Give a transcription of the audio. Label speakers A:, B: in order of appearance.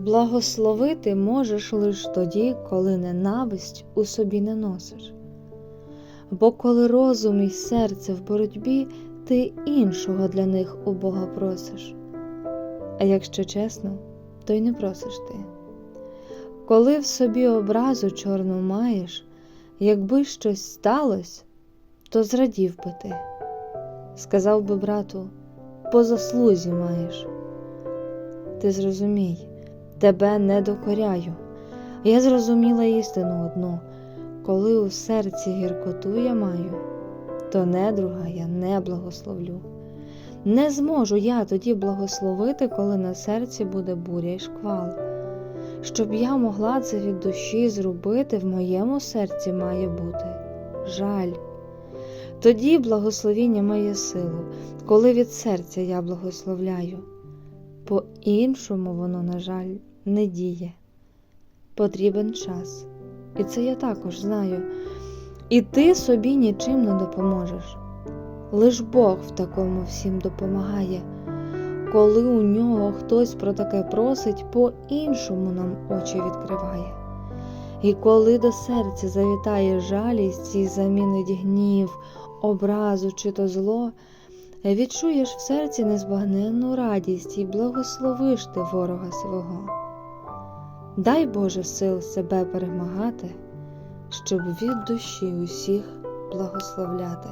A: Благословити можеш лиш тоді, коли ненависть у собі не носиш. Бо коли розум і серце в боротьбі, ти іншого для них у Бога просиш. А якщо чесно, то й не просиш ти. Коли в собі образу чорну маєш, якби щось сталося, то зрадів би ти. Сказав би брату, по заслузі маєш. Ти зрозумій, тебе не докоряю. Я зрозуміла істину одну, коли у серці гіркоту я маю, то недруга я не благословлю. Не зможу я тоді благословити, коли на серці буде буря й шквал. Щоб я могла це від душі зробити, в моєму серці має бути жаль. Тоді благословіння має силу, коли від серця я благословляю. По-іншому воно, на жаль, не діє. Потрібен час, і це я також знаю. І ти собі нічим не допоможеш. Лиш Бог в такому всім допомагає. Коли у нього хтось про таке просить, по-іншому нам очі відкриває. І коли до серця завітає жалість і замінить гнів, образу чи то зло, відчуєш в серці незбагненну радість і благословиш ти ворога свого. Дай Боже сил себе перемагати, щоб від душі усіх благословляти.